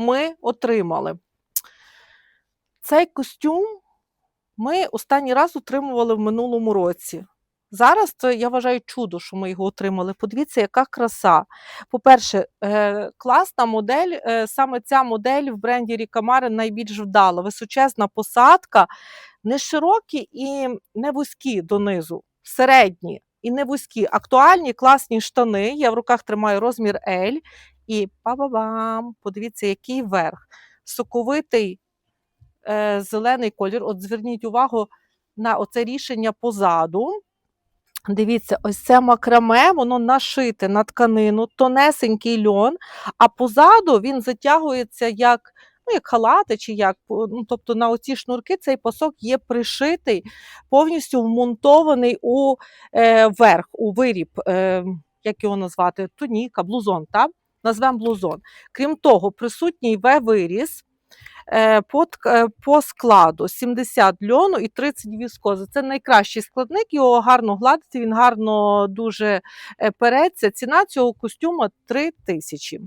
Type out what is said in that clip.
ми отримали? Цей костюм ми останній раз отримували в минулому році. Зараз це, я вважаю, чудо, що ми його отримали. Подивіться, яка краса. По-перше, е, класна модель, е, саме ця модель в бренді Рікамари найбільш вдала. Височезна посадка, не широкі і не вузькі донизу, середні і не вузькі. Актуальні класні штани. Я в руках тримаю розмір L. І па-ба-бам! Подивіться, який верх. Соковитий е, зелений колір. От зверніть увагу на оце рішення позаду. Дивіться, ось це макраме, воно нашите на тканину, тонесенький льон, а позаду він затягується як, ну, як халати, чи як. Ну, тобто на оці шнурки цей пасок є пришитий, повністю вмонтований у е, верх, у виріб, е, як його назвати, туніка, блузон, так? Назвемо блузон. Крім того, присутній В-виріз. е, е, по складу 70 льону і 30 віскози. Це найкращий складник, його гарно гладити, він гарно дуже е, переться. Ціна цього костюма 3 тисячі.